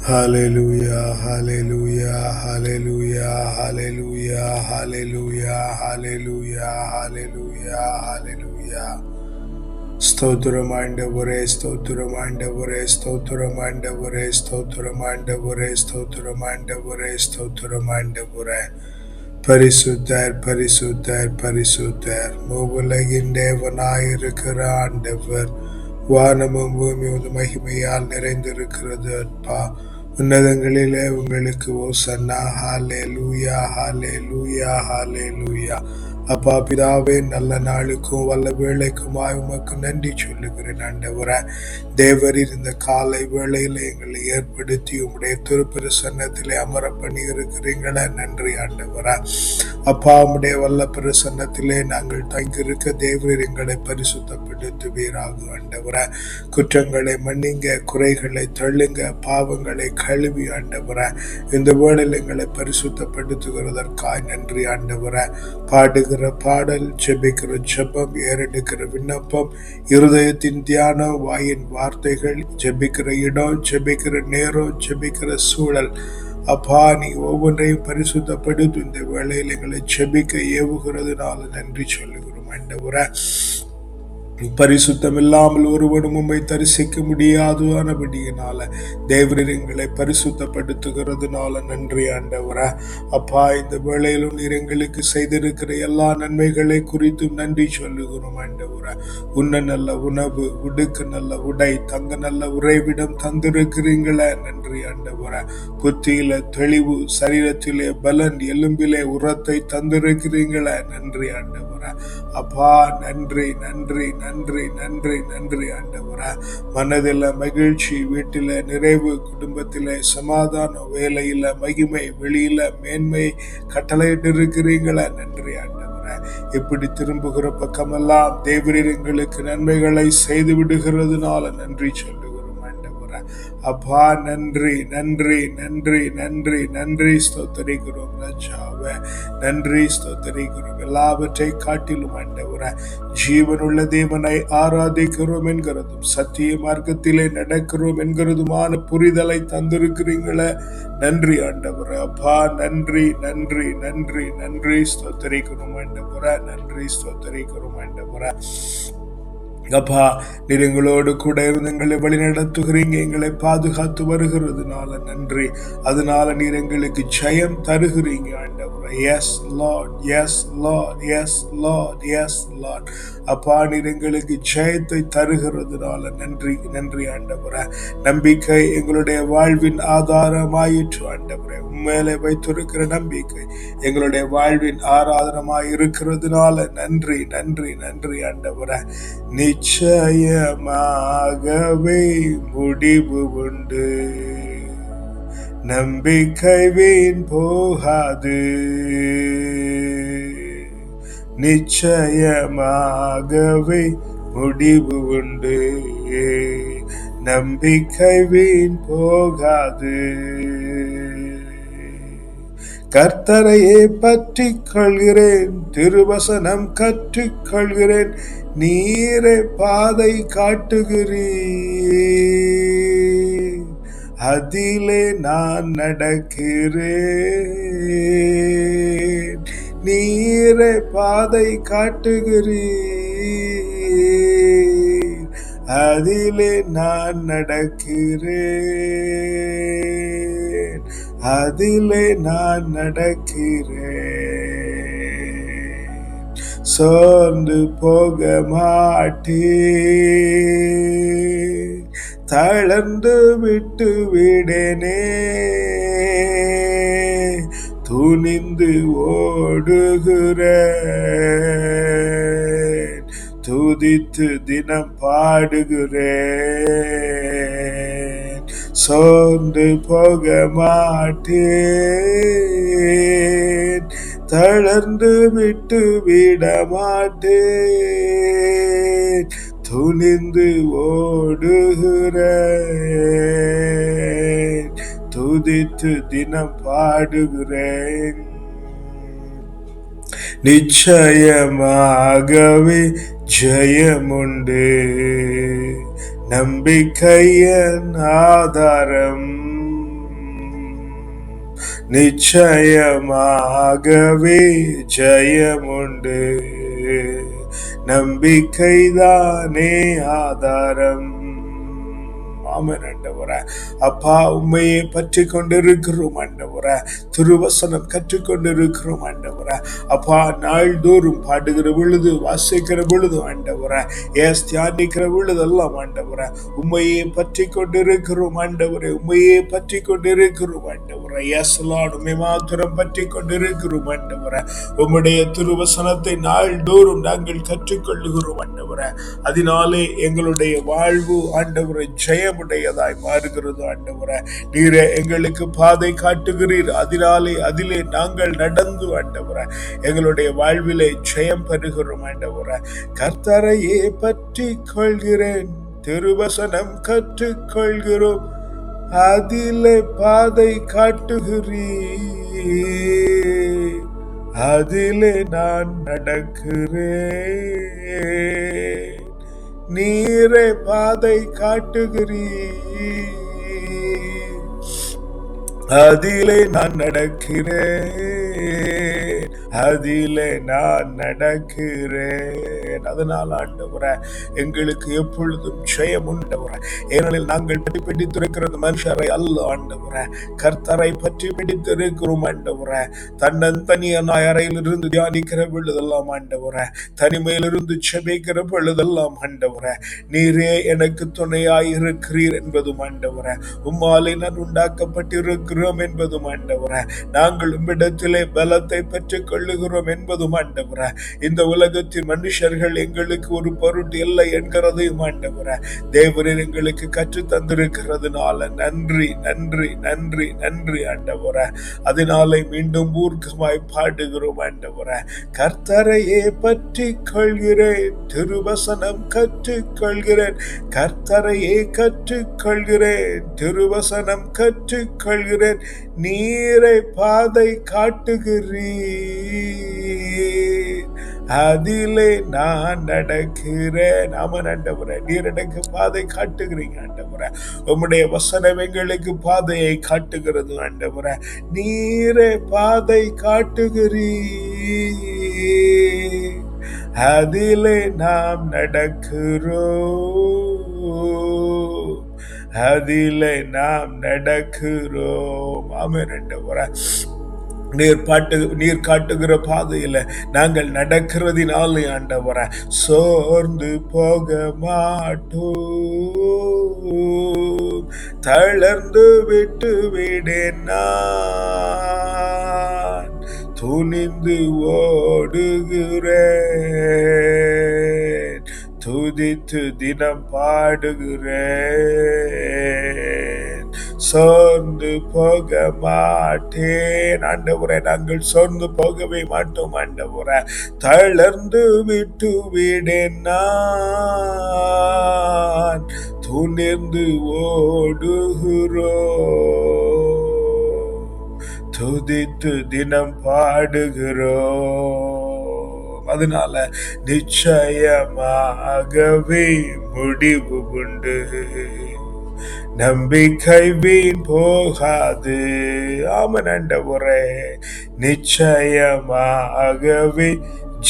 Hallelujah, hallelujah, hallelujah, hallelujah, hallelujah, hallelujah, hallelujah, hallelujah. ஸ்தோத்திரம் ஆண்டவரே ஸ்தோத்திரம் ஆண்டவரே ஸ்தோத்திரம் ஆண்டவரே ஸ்தோத்திரம் ஆண்டவரே ஸ்தோத்திரம் ஆண்டவரே ஸ்தோத்திரம் ஆண்டவரே பரிசுத்தர் பரிசுத்தர் பரிசுத்தர் மூவுலகின் தேவனாயிருக்கிற ஆண்டவர் வானமும் பூமியும் மகிமையால் நிறைந்திருக்கிறது அப்பா உன்னதங்களிலே உங்களுக்கு ஓசன்னா ஹாலே லூயா ஹாலே லூயா ஹாலே லூயா அப்பா பிதாவே நல்ல நாளுக்கும் வல்ல வேலைக்குமாய் உமக்கு நன்றி சொல்லுகிறேன் ஆண்டவர. தேவரீர் இந்த காலை வேளையில எங்களை ஏற்படுத்தி உம்முடைய திருப்பிரசன்னத்திலே அமர பண்ணி இருக்கிறீங்களே நன்றி ஆண்டவர. அப்பா உம்முடைய வல்ல பிரசன்னத்திலே நாங்கள் தங்கியிருக்க தேவரீர் எங்களை பரிசுத்தப்படுத்துவீராக ஆண்டவர. குற்றங்களை மன்னிங்க குறைகளை தள்ளுங்க பாவங்களை கழுவி ஆண்டவர. இந்த வேளையில் எங்களை பரிசுத்தப்படுத்துகிறதற்காய் நன்றி ஆண்டவர. பாடுகிற பாடல் ஜெபிக்கிற ஜெபம் ஏறெடுக்கிற விண்ணப்பம் இருதயத்தின் தியானம் வாயின் வார்த்தைகள் ஜெபிக்கிற இடம் ஜெபிக்கிற நேரம் ஜெபிக்கிற சூழல். அப்பா நீ ஒவ்வொன்றையும் பரிசுத்தப்படுத்தும் இந்த வேளையில் எங்களை ஜெபிக்க ஏவுகிறதுனால நன்றி சொல்லுகிறோம். ஆண்டவரே பரிசுத்தம் இல்லாமல் ஒருவனும் உண்மை தரிசிக்க முடியாதுவானபடியினால தேவரீர் எங்களை பரிசுத்தப்படுத்துகிறதுனால நன்றி ஆண்டவரா. அப்பா இந்த வேளையிலும் நீர் எங்களுக்கு செய்திருக்கிற எல்லா நன்மைகளை குறித்தும் நன்றி சொல்லுகிறோம் ஆண்டவரா. உன்ன நல்ல உணவு உடுக்கு நல்ல உடை தங்க நல்ல உறைவிடம் தந்திருக்கிறீங்களே. நன்றி ஆண்டவரா. புத்தியில தெளிவு சரீரத்திலே பலன் எலும்பிலே உரத்தை தந்திருக்கிறீங்களே. நன்றி ஆண்டவர். அப்பா நன்றி நன்றி நன்றி நன்றி நன்றி ஆண்டவர. மனதில் மகிழ்ச்சி வீட்டில நிறைவு குடும்பத்தில் சமாதானம் வேலையில மகிமை வெளியில மேன்மை கட்டளையிட்டு இருக்கிறீங்களா நன்றி ஆண்டவரா. இப்படி திரும்புகிற பக்கமெல்லாம் தேவரீர் எங்களுக்கு நன்மைகளை செய்து விடுகிறதுனால நன்றி சொல்லு. அப்பா நன்றி நன்றி நன்றி நன்றி நன்றி. ஸ்தோத்தரிக்கிறோம் ராஜாவே. நன்றி ஸ்தோத்தரிக்கிறோம். எல்லாவற்றை காட்டிலும் ஆண்டவர ஜீவனுள்ள தேவனை ஆராதிக்கிறோம் என்கிறதும் சத்திய மார்க்கத்திலே நடக்கிறோம் என்கிறதுமான புரிதலை தந்திருக்கிறீங்களே நன்றி ஆண்டவர அப்பா நன்றி நன்றி நன்றி நன்றி. ஸ்தோத்தரிக்கிறோம் ஆண்டவர நன்றி ஸ்தோத்தரிக்கிறோம் ஆண்டவர. அப்பா நீர் எங்களோடு கூட இருந்து எங்களை வழி நடத்துகிறீங்க எங்களை பாதுகாத்து வருகிறதுனால நன்றி. அதனால நீர் எங்களுக்கு ஜெயம் தருகிறீங்க ஆண்டவரே. Yes Lord yes Lord yes Lord yes Lord அப்பா நீர் எங்களுக்கு ஜெயத்தை தருகிறதுனால நன்றி. நன்றி ஆண்டவரே. நம்பிக்கை எங்களுடைய வாழ்வின் ஆதாரமாயிற்று ஆண்டவரே. உண்மையிலே வைத்திருக்கிற நம்பிக்கை எங்களுடைய வாழ்வின் ஆராதனமாய் இருக்கிறதுனால நன்றி நன்றி நன்றி ஆண்டவரே. நிச்சயமாகவே முடிவு உண்டு. நம்பிக்கை வீண் போகாது. நிச்சயமாகவே முடிவு உண்டு. நம்பிக்கை வீண் போகாது. கர்த்தரையே பற்றி கொள்கிறேன் திருவசனம் கற்றுக் கொள்கிறேன் நீரே பாதை காட்டுகிறீர். அதிலே நான் நடக்கிறேன் நீரே பாதை காட்டுகிறீர். அதிலே நான் நடக்கிறேன். அதிலே நான் நடக்கிறேன். சோர்ந்து போக மாட்டே தளர்ந்து விட்டு விடனே. துணிந்து ஓடுகிறேன். துதித்து தினம் பாடுகிறேன். சோர்ந்து போக மாட்டேன். தளர்ந்து விட்டு விட மாட்டேன். துணிந்து ஓடுகிறேன். துதித்து தினம் பாடுகிறேன். நிச்சயமாகவே ஜெயமுண்டு. நம்பிக்கையின் ஆதாரம் நிச்சயமாகவே ஜெயமுண்டு. நம்பிக்கைதானே ஆதாரம். ஆமன் ஆண்டவரே அப்பா உண்மையை பற்றி கொண்டிருக்கிறோம் ஆண்டவரே திருவசனம் கற்றுக்கொண்டிருக்கிறோம் ஆண்டவரே அப்பா நாள்தோறும் பாடுகிற பொழுது வாசிக்கிற பொழுது ஆண்டவரே ஏஸ் தியானிக்கிற பொழுதெல்லாம் ஆண்டவரே உண்மையை பற்றி கொண்டிருக்கிறோம் ஆண்டவரே உண்மையை பற்றி கொண்டிருக்கிறோம் ஆண்டவரே எஸ் லார்ட் உண்மை மாத்திரம் பற்றி கொண்டிருக்கிறோம் ஆண்டவரே உம்முடைய திருவசனத்தை நாள்தோறும் நாங்கள் கற்றுக்கொள்ளுகிறோம் ஆண்டவரே அதனாலே எங்களுடைய வாழ்வு ஆண்டவரை ஜெயம் உடையதாய் மாறுகிறது ஆண்டவரே. நீரே எங்களுக்கு பாதை காட்டுகிறீர். அதனாலே அதிலே நாங்கள் நடந்து ஆண்டவரே. எங்களுடைய வாழ்விலே ஜெயம் பெறுகிறோம் ஆண்டவரே. கர்த்தரையே பற்றி கொள்கிறேன். திருவசனம் கற்றுக்கொள்கிறோம் அதிலே பாதை காட்டுகிறீர். அதிலே நான் நடக்கிறேன். நீரே பாதை காட்டுகிறீ அதிலே நான் நடக்கிறேன். அதிலே நான் நடக்கிறேன். அதனால் ஆண்டவர எங்களுக்கு எப்பொழுதும் ஜெயம் உண்டவரே. ஏனெனில் நாங்கள் பற்றி பிடித்திருக்கிறது மனுஷரை அல்ல ஆண்டவரே. கர்த்தரை பற்றி பிடித்திருக்கிறோம் ஆண்டவரே. தன்னந்தனியனாய் அறையிலிருந்து தியானிக்கிற பொழுதெல்லாம் ஆண்டவரே. தனிமையிலிருந்து செபிக்கிற பொழுதெல்லாம் ஆண்டவரே. நீரே எனக்கு துணையாய் இருக்கிறீர் என்பதும் ஆண்டவரே. உம்மாலே நான் உண்டாக்கப்பட்டிருக்கிறோம் என்பதும் ஆண்டவரே. நாங்கள் உம்மிடத்திலே பலத்தை பெற்றுக்கொள் கொள்ளுகிறோம் என்பதும் ஆண்டவர. இந்த உலகத்தின் மனுஷர்கள் எங்களுக்கு ஒரு பொருட்டு இல்லை என்கிறதையும் ஆண்டவர. தேவரீர் எங்களுக்கு கற்று தந்திருக்கிறதுனால நன்றி நன்றி நன்றி நன்றி ஆண்டவர. அதனாலே மீண்டும் ஊர்க்கமாய் பாடுகிறோம் ஆண்டவர. கர்த்தரையே பற்றி கொள்கிறேன் திருவசனம் கற்றுக்கொள்கிறேன் கர்த்தரையே கற்றுக்கொள்கிறேன் திருவசனம் கற்றுக்கொள்கிறேன் நீரை பாதை காட்டுகிறீர். அதிலே நான் நடக்கிறேன். அவன் ஆண்டவரே நீர் எனக்கு பாதை காட்டுகிறீங்க ஆண்டவரே. உம்முடைய வசனம் எங்களுக்கு பாதையை காட்டுகிறது ஆண்டவரே. நீரே பாதை காட்டுகிறீ அதிலே நாம் நடக்கிறோம். அதிலே நாம் நடக்கிறோம். ஆமென் ஆண்டவரே. நீர் பாட்டு நீர் காட்டுகிற பாதையில் நாங்கள் நடக்கிறதினாலே ஆண்டவர சோர்ந்து போக மாட்டோம். தளர்ந்து விட்டு விடேன் துணிந்து ஓடுகிறேன். துதித்து தினம் பாடுகிறேன். சோர்ந்து போக மாட்டேன். ஆண்டவரே நாங்கள் சோர்ந்து போகவே மாட்டோம். ஆண்டவரே தளர்ந்து விட்டு விடேன் நான். துணிர்ந்து ஓடுகிறோ துதித்து தினம் பாடுகிறோம். அதனால நிச்சயமாகவே முடிவு உண்டு. நம்பிக்கை வீண் போகாது. ஆமன் ஆண்டவரே நிச்சயமாகவே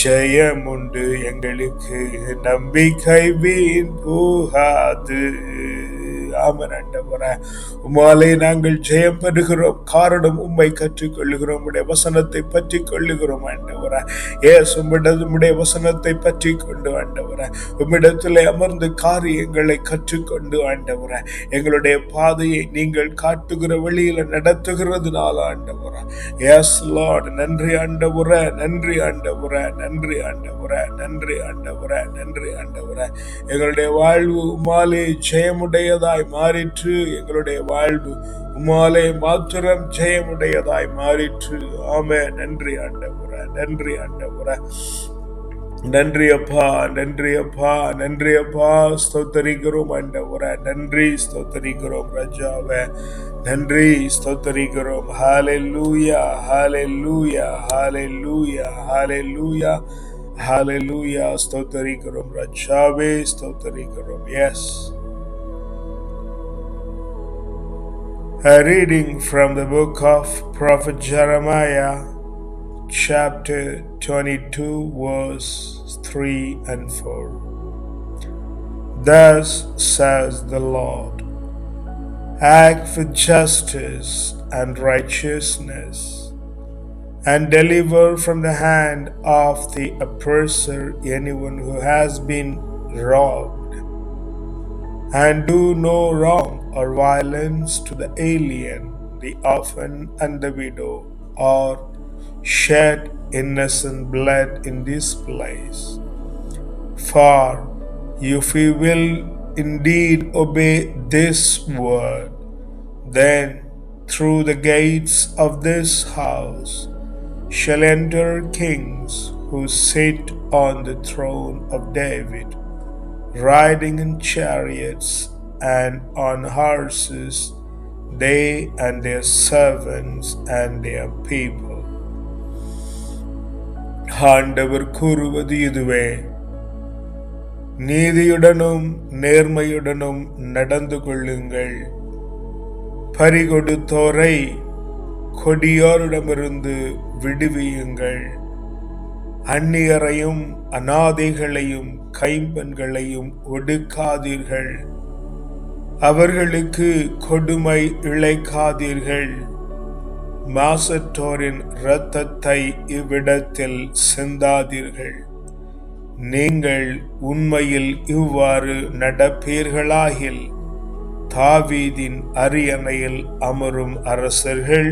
ஜெயம் உண்டு எங்களுக்கு. நம்பிக்கை வீண் போகாது. ஆமன் ஆண்டவரே உமாலே நாங்கள் ஜெயம் பெறுகிறோம் காரணம் உம்மை கற்றுக்கொள்ளுகிறோம் உடைய வசனத்தை பற்றி கொள்ளுகிறோம் ஆண்டவரே ஏஸ் உம்மிடது உம்முடைய வசனத்தை பற்றி கொண்டு ஆண்டவரே உம்மிடத்தில் அமர்ந்து காரியங்களை கற்றுக்கொண்டு ஆண்டவரே எங்களுடைய பாதையை நீங்கள் காட்டுகிற வழியில நடத்துகிறதுனால ஆண்டவரே எஸ் லார்ட் நன்றி ஆண்டவர நன்றி ஆண்டவர நன்றி ஆண்டவர நன்றி ஆண்டவர நன்றி ஆண்டவர எங்களுடைய வாழ்வு உமாலே ஜெயமுடையதாய் மாறிற்று. எங்களுடைய வாழ்வு உமாலே மாத்திரம் ஜெயமுடையதாய் மாறிற்று. ஆமே நன்றி ஆண்டவரே. நன்றி ஆண்டவரே. நன்றி அப்பா. நன்றி அப்பா. நன்றி அப்பா. ஸ்தோத்தரிக்கிறோம் ஆண்டவரே. நன்றி ஸ்தோத்தரிக்கிறோம் ரஜாவே. நன்றி ஸ்தோத்தரிக்கிறோம். ஹாலே லூயா ஹாலே லூயா ஸ்தோத்தரி ஸ்தோத்தரிக்கிறோம் ரஜாவே. ஸ்தோத்தரிக்கிறோம். Yes A reading from the book of Prophet Jeremiah, chapter 22, verse 3 and 4. Thus says the Lord Act with justice and righteousness, and deliver from the hand of the oppressor anyone who has been robbed and do no wrong or violence to the alien, the orphan, and the widow, or shed innocent blood in this place. For if we will indeed obey this word, then through the gates of this house shall enter kings who sit on the throne of David riding in chariots and on horses, they and their servants and their people. ஆண்டவர் கூறுவது இதுவே நீதியுடனும் நேர்மையுடனும் நடந்து கொள்ளுங்கள் பறிகொடுத்தோரை கொடியோரிடமிருந்து விடுவியுங்கள் அந்நியரையும் அநாதைகளையும் கைம்பெண்களையும் ஒடுக்காதீர்கள். அவர்களுக்கு கொடுமை இழைக்காதீர்கள். மாசற்றோரின் இரத்தத்தை இவ்விடத்தில் சிந்தாதீர்கள். நீங்கள் உண்மையில் இவ்வாறு நடப்பீர்களாகில் தாவீதின் அரியணையில் அமரும் அரசர்கள்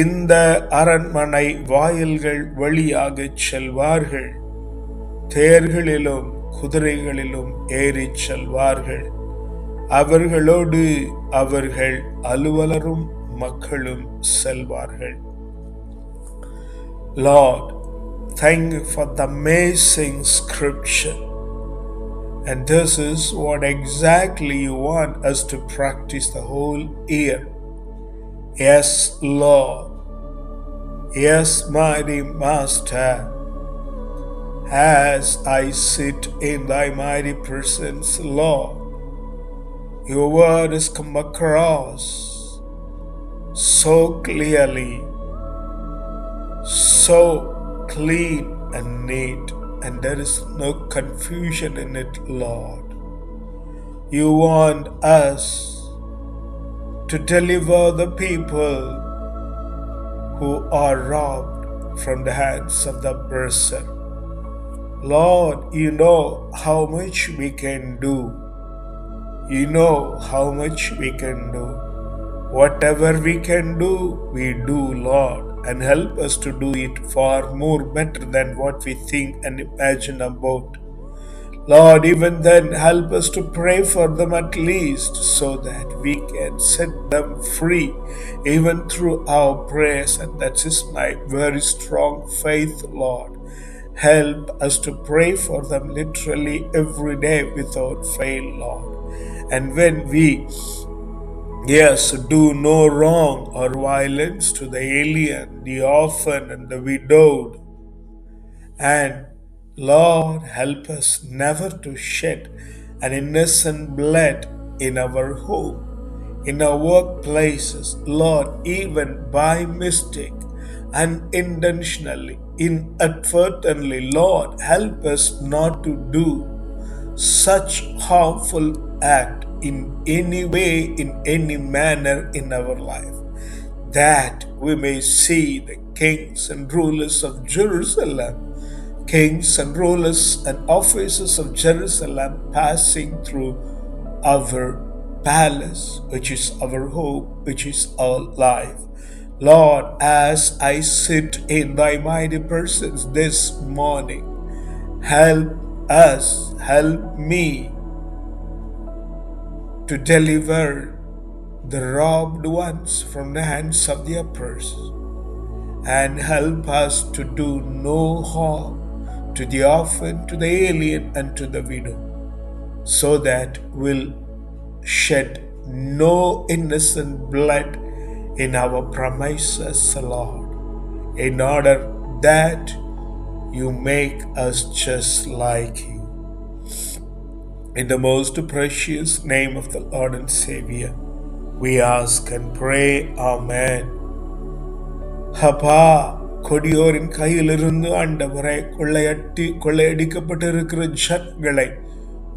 இந்த அரண்மனை வாயில்கள் வழியாகச் செல்வார்கள் தேர்களிலும் குதிரைகளிலும் ஏறிச் செல்வார்கள் அவர்களோடு அவர்கள் அலுவலரும் மக்களும் செல்வார்கள் Lord, thank you for the amazing scripture. And this is what exactly you want us to practice the whole year. Yes, Lord. Yes, mighty Master. As I sit in thy mighty presence, Lord, your word has come across so clearly, so clean and neat, and there is no confusion in it, Lord. You want us to deliver the people who are robbed from the hands of the oppressor. Lord, you know how much we can do. You know how much we can do. Whatever we can do, we do, Lord, and help us to do it far more better than what we think and imagine about. Lord, even then, help us to pray for them at least so that we can set them free, even through our prayers. And that is my very strong faith, Lord. Help us to pray for them literally every day without fail, Lord. And when we, yes, do no wrong or violence to the alien, the orphan, and the widowed, and Lord, help us never to shed an innocent blood in our home, in our workplaces, Lord, even by mistake, unintentionally, inadvertently, Lord, help us not to do such harmful act in any way, in any manner in our life, that we may see the kings and rulers of Jerusalem, kings and rulers and officers of Jerusalem passing through our palace, which is our hope, which is our life. Lord, as I sit in thy mighty presence this morning, help us, help me to deliver the robbed ones from the hands of the oppressed, and help us to do no harm to the orphan, to the alien, and to the widow, so that we'll shed no innocent blood in our premises, Lord, in order that you make us just like you. In the most precious name of the Lord and Savior, we ask and pray, Amen. Hapa கொடியோரின் கையிலிருந்து ஆண்டவரை கொள்ளையட்டி கொள்ளையடிக்கப்பட்டிருக்கிற ஜனங்களை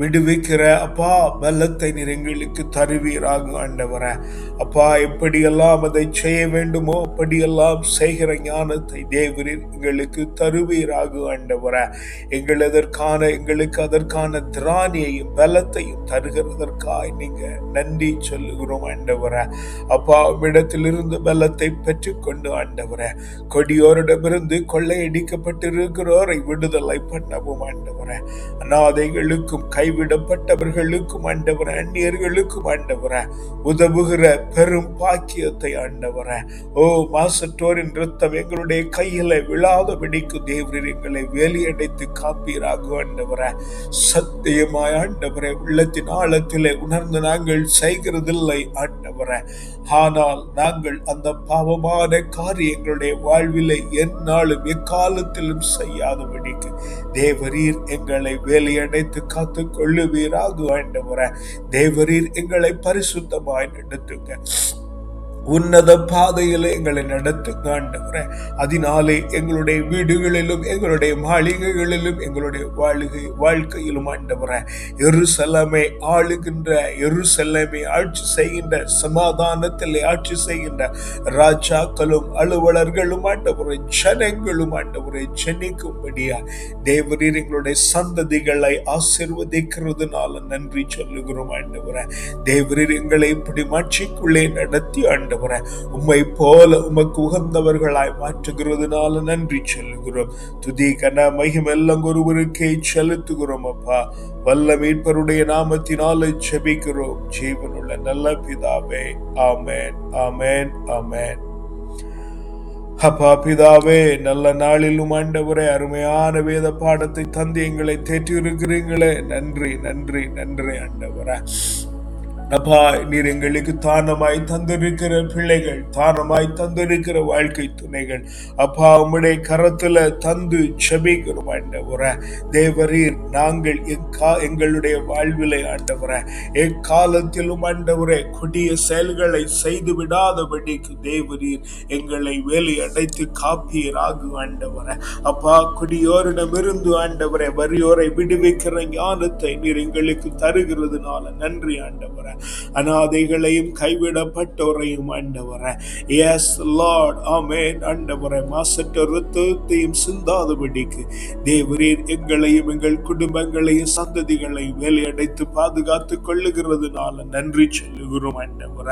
விடுவிக்கிற அப்பா பலத்தை நீர் எங்களுக்கு தருவீராக ஆண்டவர. அப்பா எப்படியெல்லாம் அதை செய்ய வேண்டுமோ அப்படியெல்லாம் செய்கிற ஞானத்தை தேவரில் எங்களுக்கு தருவீராக ஆண்டவரே. எங்கள் அதற்கான எங்களுக்கு அதற்கான திராணியையும் பலத்தையும் தருகிறதற்காய் நீங்க நன்றி சொல்லுகிறோம் ஆண்டவர. அப்பா உம்மிடத்திலிருந்து பலத்தை பெற்றுக்கொண்டு ஆண்டவர. கொடியோரிடமிருந்து கொள்ளையடிக்கப்பட்டிருக்கிறோரை விடுதலை பண்ணவும் ஆண்டவர. அநாதைகளுக்கும் கைவிடப்பட்டவர்களுக்கும் ஆண்டவர அந்நியர்களுக்கும் ஆண்டவர உதவுகிற பெரும் பாக்கியத்தை ஆண்டவர. ஓ மாசற்றோரின் ரத்தம் எங்களுடைய கையில விழாதபடிக்கு தேவரீர் எங்களை வேலியடைத்து காப்பீராக ஆண்டவர. சத்தியமாய் ஆண்டவரை உள்ளத்தின் ஆழத்திலே உணர்ந்து நாங்கள் செய்கிறதில்லை ஆண்டவர. ஆனால் நாங்கள் அந்த பாவமான காரியங்களுடைய வாழ்விலை எந்நாளும் எக்காலத்திலும் செய்யாதபடிக்கு தேவரீர் எங்களை வேலையடைத்து காத்து கொள்ளுவீராக ஆண்டவர தேவரீர் எங்களை பரிசுத்தமாய் நடத்துங்க உன்னத பாதையில எங்களை நடத்துங்க ஆண்டவரே அதனாலே எங்களுடைய வீடுகளிலும் எங்களுடைய மாளிகைகளிலும் எங்களுடைய வாழ்கை வாழ்க்கையிலும் ஆண்டவரே. எருசலமை ஆளுகின்ற எருசலமை ஆட்சி செய்கின்ற சமாதானத்தில் ஆட்சி செய்கின்ற ராஜாக்களும் அலுவலர்களும் ஆண்டவரை ஜனங்களும் ஆண்டவரை ஜனிக்கும்படியா. தேவரீர் எங்களுடைய சந்ததிகளை ஆசிர்வதிக்கிறதுனால நன்றி சொல்லுகிறோம் ஆண்டவரை. தேவரீர் எங்களை இப்படி மாட்சிக்குள்ளே நடத்தி ஆண்டவரை உம்மை போல உமக்கு உகந்தவர்களாய் மாற்றுகிறதுனால நன்றி சொல்லுகிறோம். துதி கன மகிமெல்லாம் ஒருவருக்கே செலுத்துகிறோம் அப்பா. வல்ல மீட்பருடைய நாமத்தினால செபிக்கிறோம் ஜீவனுள்ள நல்ல பிதாவே ஆமேன் ஆமேன் ஆமேன். அப்பா பிதாவே நல்ல நாளிலும் ஆண்டவரே அருமையான வேத பாடத்தை தந்து எங்களை தேற்றியிருக்கிறீங்களே. நன்றி நன்றி நன்றி ஆண்டவரே. அப்பா நீர் எங்களுக்கு தானமாய் தந்திருக்கிற பிள்ளைகள் தானமாய் தந்திருக்கிற வாழ்க்கை துணைகள். அப்பா உம்முடைய கரத்துல தந்து செபிக்கிறோம் ஆண்டவர. தேவரீர் நாங்கள் எக்கா எங்களுடைய வாழ்விலை ஆண்டவர. எக்காலத்திலும் ஆண்டவரே கொடிய செயல்களை செய்து விடாதபடிக்கு தேவரீர் எங்களை வேலை அடைத்து காப்பீராகு ஆண்டவர. அப்பா குடியோரிடமிருந்து ஆண்டவரை வரியோரை விடுவிக்கிற ஞானத்தை நீர் எங்களுக்கு தருகிறதுனால நன்றி ஆண்டவரை. அனாதைகளையும் கைவிடப்பட்டோரையும் ஆண்டவர. எஸ் லார்ட் ஆமேன் ஆண்டவர மாசற்ற ருத்தத்தையும் சிந்தாதபடிக்கு தேவரீர் எங்களையும் எங்கள் குடும்பங்களையும் சந்ததிகளையும் வேலையடைத்து பாதுகாத்து கொள்ளுகிறதுனால நன்றி சொல்லுகிறோம் ஆண்டவர.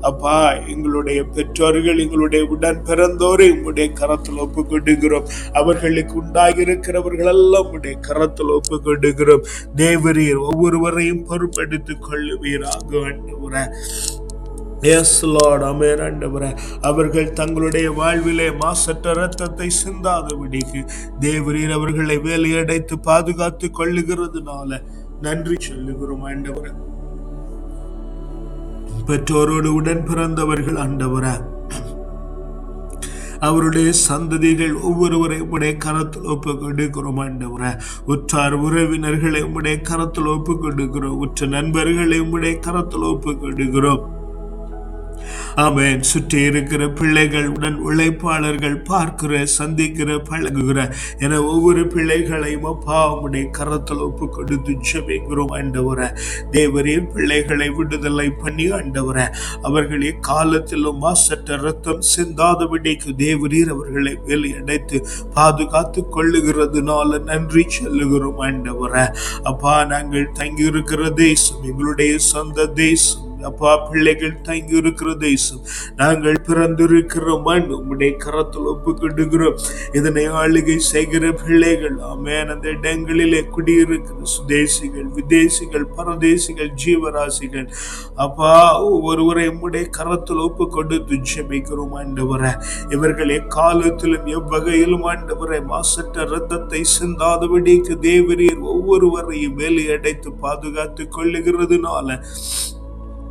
அப்பா எங்களுடைய பெற்றோர்கள் எங்களுடைய உடன் பிறந்தோரை உங்களுடைய கரத்தில் ஒப்பு கொடுக்கிறோம் அவர்களுக்கு உண்டாகிருக்கிறவர்கள் எல்லாம் உடைய கரத்தில் ஒப்பு கொடுக்கிறோம் தேவரீர் ஒவ்வொருவரையும் பொறுப்படுத்திக் கொள்ளுவீராக. ஆண்டவரே எஸ் லார்ட் அமேன் ஆண்டவரே அவர்கள் தங்களுடைய வாழ்விலே மாசற்ற ரத்தத்தை சிந்தாதபடிக்கு தேவரீர் அவர்களை வேலையடைத்து பாதுகாத்து கொள்ளுகிறதுனால நன்றி சொல்லுகிறோம் ஆண்டவரே. பெற்றோரோடு உடன் பிறந்தவர்கள் ஆண்டவரே. அவருடைய சந்ததிகள் ஒவ்வொருவரை உடைய கரத்தில் ஒப்பு கொடுக்கிறோம் ஆண்டவரே. உற்றார் உறவினர்களை உடைய கரத்தில் ஒப்பு கொடுக்கிறோம் உற்ற நண்பர்களை உடைய கரத்தில் ஒப்பு கொடுக்கிறோம் அவன் சுற்றி இருக்கிற பிள்ளைகள் உடன் உழைப்பாளர்கள் பார்க்கிற சந்திக்கிற பழகுகிற என ஒவ்வொரு பிள்ளைகளையும் அப்பா உடைய கரத்தில் ஒப்பு கொடுத்து ஜெபிக்கிறோம் ஆண்டவர. தேவரீர் பிள்ளைகளை விடுதலை பண்ணி ஆண்டவர. அவர்களே காலத்திலும் மாசற்ற ரத்தம் சிந்தாதபடிக்கு தேவரீர் அவர்களை வெளியடைத்து பாதுகாத்து கொள்ளுகிறதுனால நன்றி சொல்லுகிறோம் ஆண்டவர. அப்பா நாங்கள் தங்கியிருக்கிற தேசம் எங்களுடைய சொந்த தேசம். அப்பா பிள்ளைகள் தங்கி இருக்கிற தேசம் நாங்கள் பிறந்திருக்கிற மண் உம்முடைய கரத்தில் ஒப்புக்கிடுகிறோம் இதனை ஆளுகை செய்கிற பிள்ளைகள் ஆமேன். அந்த இடங்களிலே குடியிருக்கிற சுதேசிகள் விதேசிகள் பரதேசிகள் ஜீவராசிகள் அப்பா ஒருவரை உம்முடைய கரத்தில் ஒப்பு கொடுத்து ஜெபிக்கிறோம் ஆண்டவரை. இவர்கள் எக்காலத்திலும் எவ்வகையிலும் ஆண்டவரை மாசற்ற ரத்தத்தை சிந்தாதபடிக்கு தேவரீர் ஒவ்வொருவரையும் வேலையடைத்து பாதுகாத்து கொள்ளுகிறதுனால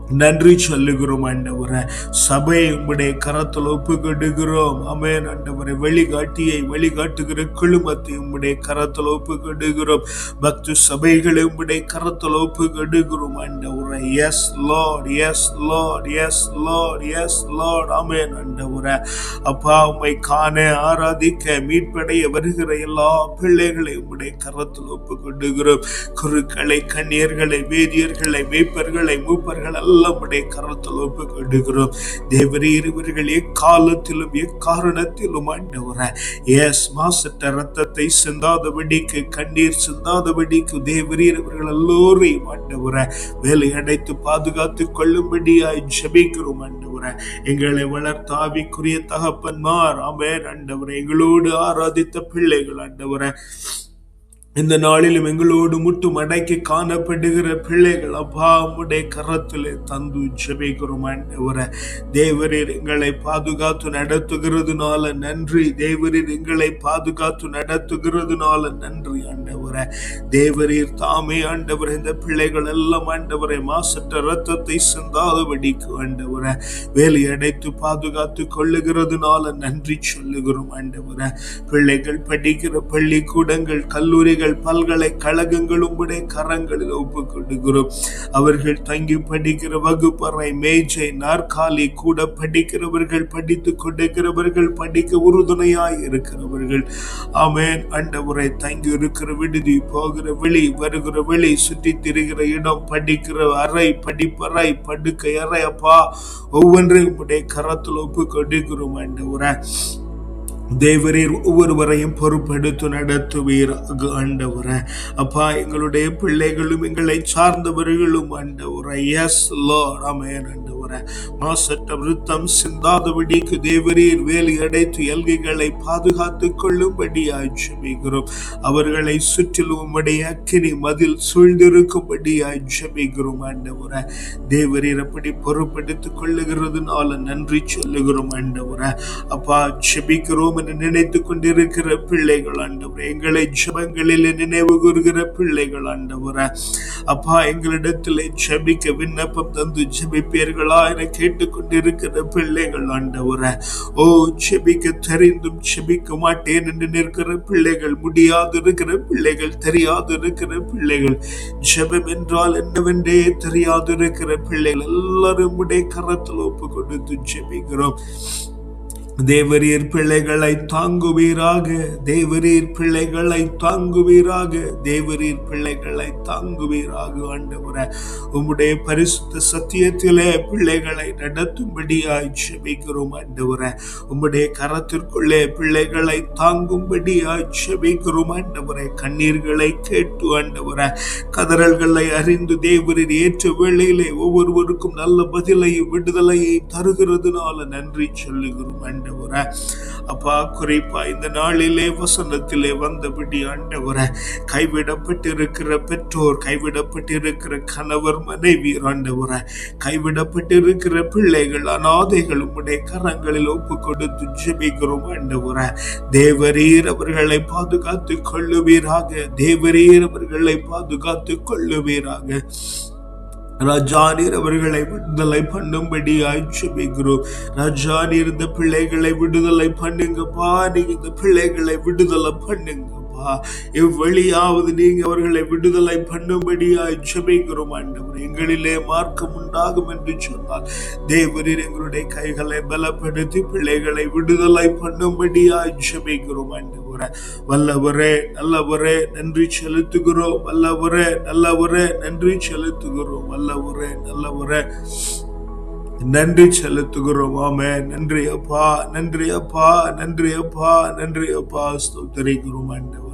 நன்றி சொல்லுகிறோம் ஆண்டவரை. சபையை உம்முடைய கரத்தில் ஒப்புக்கொடுகிறோம் அமேன் ஆண்டவரை. வழிகாட்டியை வழிகாட்டுகிற குழுமத்தை உம்முடைய கரத்தில் ஒப்புக்கொடுகிறோம் பக்தி சபைகளை உம்முடைய கரத்தில் ஒப்புக்கொடுகிறோம் ஆண்டவரை. Yes Lord yes Lord yes Lord yes Lord amen ஆண்டவரை. அப்பா உம்மை காண ஆராதிக்க மீட்படைய வருகிற எல்லா பிள்ளைகளை உம்முடைய கரத்தில் ஒப்புக்கொடுகிறோம் குருக்களை கண்ணியர்களை வேதியர்களை மேய்ப்பர்களை மூப்பர்கள் எல்லாம் உடைய கரத்தில் ஒப்புக்கொடுகிறோம் தேவரீர் இவர்கள் எக்காலத்திலும் எக்காரணத்திலும் ஆண்டவர எஸ் மாசற்ற ரத்தத்தை சிந்தாதபடிக்கு கண்ணீர் சிந்தாதபடிக்கு தேவரீர் இவர்கள் எல்லோரையும் ஆண்டவர வேலை அடைத்து பாதுகாத்து கொள்ளும்படியாய் ஜபிக்கிறோம் ஆண்டவர. எங்களை வளர்த்த ஆவிக்குரிய தகப்பன்மார் அமேன் ஆண்டவர எங்களோடு ஆராதித்த பிள்ளைகள் ஆண்டவர. இந்த நாளிலும் எங்களோடு முட்டும் மடக்கி காணப்படுகிற பிள்ளைகள் அப்பா உடைய கரத்திலே தந்து ஜெபிக்கிறோம் தேவரீர் எங்களை பாதுகாத்து நடத்துகிறதுனால நன்றி. தேவரீர் எங்களை பாதுகாத்து நடத்துகிறதுனால நன்றி ஆண்டவரே. தேவரீர் தாமே ஆண்டவர் இந்த பிள்ளைகள் எல்லாம் ஆண்டவரை மாசற்ற ரத்தத்தை சிந்தாதபடிக்கு ஆண்டவர. வேலை அடைத்து பாதுகாத்து கொள்ளுகிறதுனால நன்றி சொல்லுகிறோம் ஆண்டவர. பிள்ளைகள் படிக்கிற பள்ளிக்கூடங்கள் கல்லூரிகள் பல்கலைக்கழகங்கள் உம்முடைய கரங்களில் ஒப்புக் அவர்கள் தங்கி படிக்கிற வகுப்பறை மேஜை நாற்காலி கூட படிக்கிறவர்கள் படித்துக் கொண்டிருக்கிறவர்கள் படிக்க உறுதுணையாய் இருக்கிறவர்கள். ஆமேன். அண்டவரை தங்கி இருக்கிற விடுதி போகிற வெளி வருகிற வெளி சுற்றி திரிகிற இடம் படிக்கிற அறை படிப்பறை படுக்கை அறை அப்பா. ஒவ்வொன்றையும் உம்முடைய கரத்தில் ஒப்புக் கொடுக்கிறோம் ஆண்டவரை. தேவரீர் ஒவ்வொருவரையும் பொறுப்பெடுத்து நடத்துவீர். ஆண்டவர அப்பா எங்களுடைய பிள்ளைகளும் எங்களை சார்ந்தவர்களும் ஆண்டவர. எஸ் லார்ட் ஆமென் ஆண்டவர. மாசற்ற விருத்தம் சிந்தாதபடிக்கு தேவரீர் வேலி அடைத்து எல்கைகளை பாதுகாத்துக் கொள்ளும்படியாய் ஜெபிக்கிறோம். அவர்களை சுற்றிலும் உம்முடைய அக்கினி மதில் சூழ்ந்திருக்கும்படி ஜெபிக்கிறோம் ஆண்டவர. தேவரீர் அப்படி பொறுப்பெடுத்துக் கொள்ளுகிறதுனால நன்றி சொல்லுகிறோம் ஆண்டவர. அப்பா ஜெபிக்கிறோம் என்று நினைத்துக் கொண்டிருக்கிற பிள்ளைகள் ஆண்டவர். எங்களை ஜபங்களில் நினைவு கூறுகிற பிள்ளைகள் ஆண்டவர. அப்பா எங்களிடத்தில் ஜபிக்க விண்ணப்பம் தந்து ஜபிப்பீர்களா என கேட்டுக்கொண்டிருக்கிற பிள்ளைகள் ஆண்டவர. ஓ ஜபிக்க தெரிந்தும் ஜபிக்க மாட்டேன் என்று நிற்கிற பிள்ளைகள் முடியாது இருக்கிற பிள்ளைகள் தெரியாது இருக்கிற பிள்ளைகள் ஜபம் என்றால் என்னவென்றே தெரியாது இருக்கிற பிள்ளைகள் எல்லாரும் உடைய கரத்தில் ஒப்பு கொடுத்து ஜெபிக்கிறோம். தேவரீர் பிள்ளைகளை தாங்குவீராக தேவரீர் பிள்ளைகளை தாங்குவீராக தேவரீர் பிள்ளைகளை தாங்குவீராக ஆண்டவர. உம்முடைய பரிசுத்த சத்தியத்திலே பிள்ளைகளை நடத்தும்படியாய் செபிக்கிறோம் ஆண்டவர. உம்முடைய கரத்திற்குள்ளே பிள்ளைகளை தாங்கும்படியாய் செபிக்கிறோம் ஆண்டவர. கண்ணீர்களை கேட்டு ஆண்டவர கதறல்களை அறிந்து தேவரீர் ஏற்ற வேளையிலே ஒவ்வொருவருக்கும் நல்ல பதிலையும் விடுதலையை தருகிறதுனால நன்றி சொல்லுகிறோம் அப்பா குறிப்பா இந்த நாளிலே வசனத்திலே வந்தபடி ஆண்டவர கைவிடப்பட்டிருக்கிற பெற்றோர் கைவிடப்பட்டிருக்கிற கணவர் மனைவி ஆண்டவர கைவிடப்பட்டிருக்கிற பிள்ளைகள் அநாதைகள் உம்முடைய கரங்களில் ஒப்பு கொடுத்து ஜெபிக்கிறோம் ஆண்டவர. தேவரீர் அவர்களை பாதுகாத்துக் கொள்ளுவீராக. தேவரீர் அவர்களை பாதுகாத்துக் கொள்ளுவீராக. ராஜானீர் அவர்களை விடுதலை பண்ணும்படி ஆய்ச்சபிக்கிறோம் ராஜானீர் இந்த பிள்ளைகளை விடுதலை பண்ணுங்கப்பா. நீங்க இந்த பிள்ளைகளை விடுதலை பண்ணுங்கப்பா. எவ்வழியாவது நீங்க அவர்களை விடுதலை பண்ணும்படியாய் ஜெபிக்கிறோம். ஆண்டவர் எங்களிலே மார்க்கம் உண்டாகும் என்று சொன்னால் தேவரீர் எங்களுடைய கைகளை பலப்படுத்தி பிள்ளைகளை விடுதலை பண்ணும்படியாய் ஜெபிக்கிறோம். ஆண்டவர் போகிற வல்லவரே நல்லவரே நன்றி செலுத்துகிறோம். வல்லவரே நல்லவரே நன்றி செலுத்துகிறோம். வல்லவரே நல்லவரே நன்றி செலுத்துகிறோம். ஆமே நன்றி அப்பா நன்றி அப்பா நன்றி அப்பா நன்றி அப்பா ஸ்தோத்தரிக்கிறோம் ஆண்டவர்.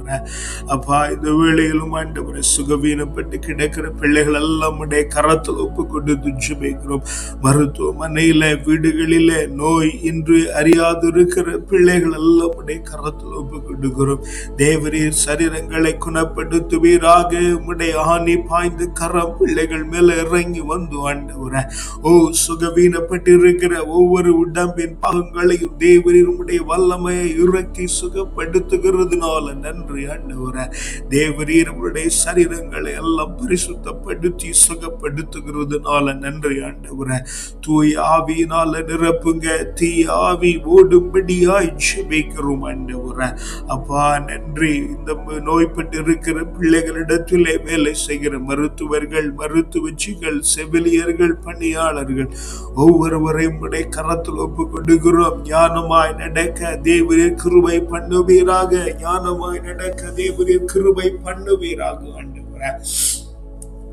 அப்பா இந்த வேளையிலும் ஆண்டவரை சுகவீனப்பட்டு கிடக்கிற பிள்ளைகள் எல்லாம் உடைய கரத்தில் ஒப்பு கொண்டு துச்சபிக்கிறோம் மருத்துவமனையில வீடுகளில நோய் இன்று அறியாது இருக்கிற பிள்ளைகள் எல்லாம் உடைய கரத்தில் ஒப்பு கொடுக்கிறோம் தேவரீர் சரீரங்களை குணப்படுத்துவீராக. உடைய ஆணி பாய்ந்து கரம் பிள்ளைகள் மேல இறங்கி வந்து ஆண்டவரே. ஓ சுகவீனப்பட்டு இருக்கிற ஒவ்வொரு உடம்பின் பாகங்களையும் தேவரீர் உடைய வல்லமையை இறக்கி சுகப்படுத்துகிறதுனால நன்றி. நன்றி ஆண்டவரே தேவரீர் உங்களுடைய சரீரங்களை எல்லாம் பரிசுத்தப்படுத்தி சுகப்படுத்துகிறதுனால நன்றி ஆண்டவரே. தூய் ஆவியினால நிரப்புங்க. தீ ஆவி ஓடும்படியாய் ஜெபிக்கிறோம் ஆண்டவரே. அப்பா நன்றி. இந்த நோய்பட்டு இருக்கிற பிள்ளைகளிடத்திலே வேலை செய்கிற மருத்துவர்கள் மருத்துவச்சிகள் செவிலியர்கள் பணியாளர்கள் ஒவ்வொருவரையும் உடைய கரத்தில் ஒப்பு கொடுக்கிறோம் ஞானமாய் நடக்க தேவரே கிருபை பண்ணுவீராக. ஞானமாய் நடக்க தேவரீர் கிருபை பண்ணுவீராக ஆண்டவரே.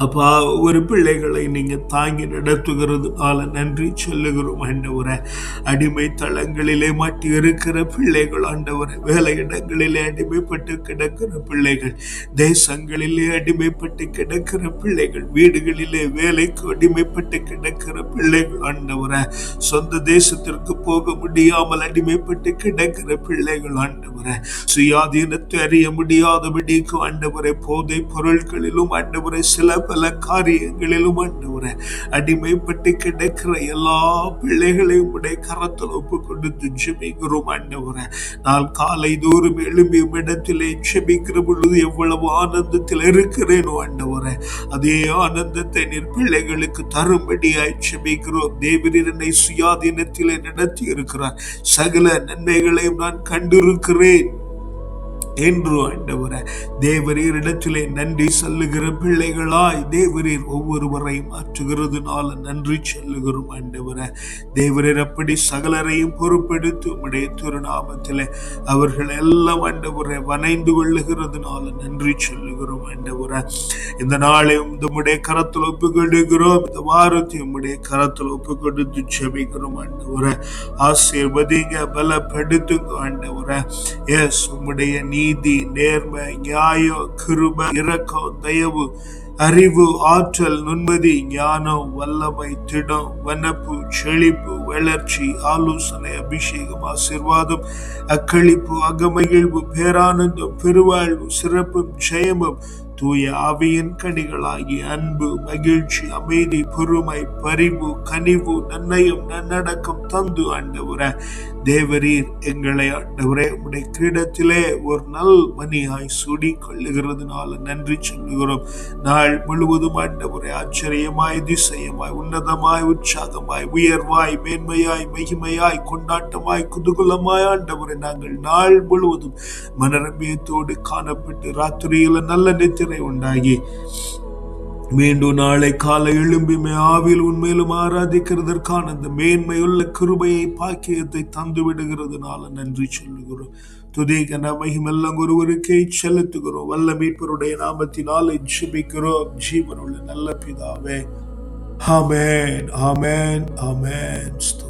அப்பா ஒரு பிள்ளைகளை நீங்கள் தாங்கி நடத்துகிறதுனால நன்றி சொல்லுகிறோம் ஆண்டவரை. அடிமை தளங்களிலே மாட்டி இருக்கிற பிள்ளைகள் ஆண்டவரை. வேலை இடங்களிலே அடிமைப்பட்டு கிடக்கிற பிள்ளைகள் தேசங்களிலே அடிமைப்பட்டு கிடக்கிற பிள்ளைகள் வீடுகளிலே வேலைக்கு அடிமைப்பட்டு கிடக்கிற பிள்ளைகள் ஆண்டவரை. சொந்த தேசத்திற்கு போக முடியாமல் அடிமைப்பட்டு கிடக்கிற பிள்ளைகள் ஆண்டவரை. சுயாதீனத்தை அறிய முடியாதபடிக்கு ஆண்டவரை போதை பொருட்களிலும் ஆண்டவரை சில பல காரியங்களிலும் ஆண்டவரே அடிமைப்பட்டு கிடக்கிற எல்லா பிள்ளைகளையும் உடைய கரத்தில் ஒப்பு கொடுத்து ஜெபிக்கிறோம் ஆண்டவரே. நான் காலை தோறும் எழும்பியும் இடத்திலே ஜெபிக்கிற பொழுது எவ்வளவு ஆனந்தத்தில் இருக்கிறேனோ ஆண்டவரே. அதே ஆனந்தத்தை நீர் பிள்ளைகளுக்கு தரும்படியாய் ஜெபிக்கிறோம் தேவரீர் என்னை சுயாதீனத்திலே நடத்தி இருக்கிறார் சகல நன்மைகளையும் நான் கண்டிருக்கிறேன். என்று ஆண்டவரே. தேவரீர் இடத்திலே நன்றி சொல்லுகிற பிள்ளைகளாய் தேவரீர் ஒவ்வொருவரையும் மாற்றுகிறதுனால நன்றி சொல்லுகிறோம் ஆண்டவர. தேவரீர் அப்படி சகலரையும் பொறுப்பெடுத்து உடைய திருநாமத்திலே அவர்கள் எல்லாம் ஆண்டவரை வனைந்து கொள்ளுகிறதுனால நன்றி சொல்லுகிறோம் ஆண்டவர. இந்த நாளை உம்முடைய கரத்தில் ஒப்பு இந்த வாரத்தை உம்முடைய கரத்தில் ஒப்பு செபிக்கிறோம் ஜெபிக்கிறோம் ஆசீர்வதிங்க பலப்படுத்துங்க ஆண்டவரே. எஸ் உம்முடைய நீதி நேர்மை நியாயம் கிருப இரக்கம் தயவு அறிவு ஆற்றல் நுண்மதி ஞானம் வல்லமை திடம் வனப்பு செழிப்பு வளர்ச்சி ஆலோசனை அபிஷேகம் ஆசிர்வாதம் அக்களிப்பு அகமகிழ்வு பேரானந்தம் பெருவாழ்வு சிறப்பும் ஜெயமும் தூய ஆவியின் கனிகளாகிய அன்பு மகிழ்ச்சி அமைதி பொறுமை பரிவு கனிவு நன்னயம் நன்னடக்கம் தந்து ஆண்டவர. தேவரீர் எங்களை ஆண்டவரே உடைய கிரீடத்திலே ஒரு நல் மணியாய் சுடி கொள்ளுகிறதுனால நன்றி சொல்லுகிறோம். நாள் முழுவதும் ஆண்டவரே ஆச்சரியமாய் திசையமாய் உன்னதமாய் உற்சாகமாய் உயர்வாய் மேன்மையாய் மகிமையாய் கொண்டாட்டமாய் குதகுலமாய் ஆண்டவரை நாங்கள் நாள் முழுவதும் மனரம்பியத்தோடு காணப்பட்டு ராத்திரியில நல்ல நித்திரை உண்டாகி மீண்டும் நாளை காலை எழும்பிமை ஆவில் உண்மையிலும் ஆராதிக்கிறதற்கான அந்த மேன்மையுள்ள கிருபையை பாக்கியத்தை தந்து விடுகிறதுனால நன்றி சொல்லுகிறோம். துதிகன மகிமெல்லாம் ஒருவருக்கே செலுத்துகிறோம். வல்ல மீட்பருடைய நாமத்தினாலே ஜிபிக்கிறோம். ஜீவனுள்ள நல்ல பிதாவே. ஆமேன் ஆமேன் ஆமேன்.